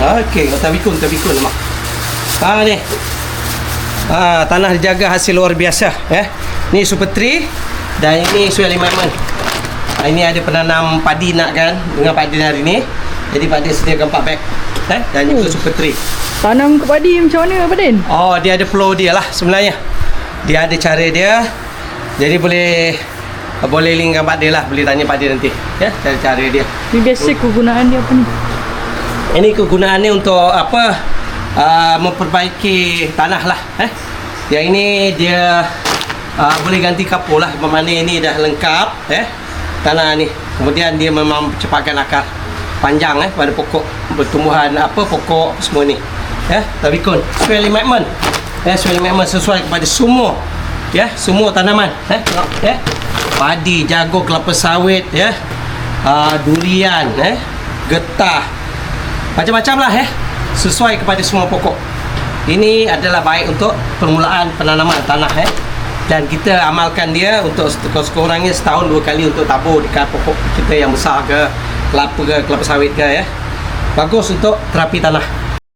Okey, tabikun, tabikun mak. Ha ni. Ha, tanah dijaga hasil luar biasa, eh. Ni super tree dan ini soil amendment. Ha, ini ada penanam padi nak kan dengan padi hari ni. Jadi padi sediakan 4 beg. Eh, dan ini Oh. super tree. Tanam ke padi macam mana Pak Din? Oh, dia ada flow dia lah sebenarnya. Dia ada cara dia. Jadi boleh boleh link dengan Pak dia lah. Boleh tanya Pak dia nanti. Ya, cara-cara dia. Ni biasa kegunaan dia apa ni? Ini kegunaannya untuk apa? Uh, memperbaiki tanah lah. Eh? Yang ini dia uh, boleh ganti kapur lah. Bermakna ini dah lengkap. Eh? Tanah ni. Kemudian dia memang cepatkan akar panjang eh pada pokok pertumbuhan apa pokok semua ni. Ya, tabikun. Soil amendment. Ya, soil amendment sesuai kepada semua ya, semua tanaman. Eh, tengok ya. Padi, jagung, kelapa sawit ya. Uh, durian eh, getah, macam-macam lah eh. Sesuai kepada semua pokok. Ini adalah baik untuk permulaan penanaman tanah eh. Dan kita amalkan dia untuk sekurang-kurangnya setahun dua kali untuk tabur dekat pokok kita yang besar ke kelapa ke kelapa sawit ke ya bagus untuk terapi tanah